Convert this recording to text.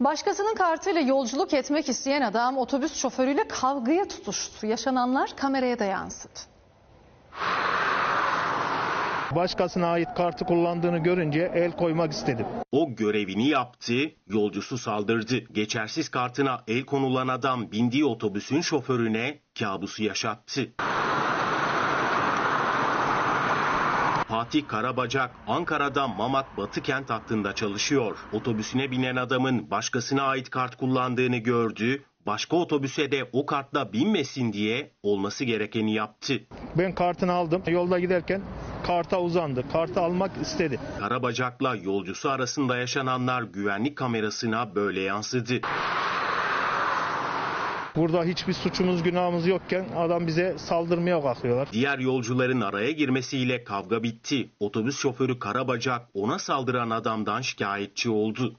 Başkasının kartıyla yolculuk etmek isteyen adam otobüs şoförüyle kavgaya tutuştu. Yaşananlar kameraya da yansıdı. Başkasına ait kartı kullandığını görünce el koymak istedim. O görevini yaptı, yolcusu saldırdı. Geçersiz kartına el konulan adam bindiği otobüsün şoförüne kabusu yaşattı. Fatih Karabacak, Ankara'da Mamak Batıkent hattında çalışıyor. Otobüsüne binen adamın başkasına ait kart kullandığını gördü. Başka otobüse de o kartla binmesin diye olması gerekeni yaptı. Ben kartını aldım. Yolda giderken karta uzandı. Kartı almak istedi. Karabacak'la yolcusu arasında yaşananlar güvenlik kamerasına böyle yansıdı. Burada hiçbir suçumuz günahımız yokken adam bize saldırmaya kalkıyorlar. Diğer yolcuların araya girmesiyle kavga bitti. Otobüs şoförü Karabacak ona saldıran adamdan şikayetçi oldu.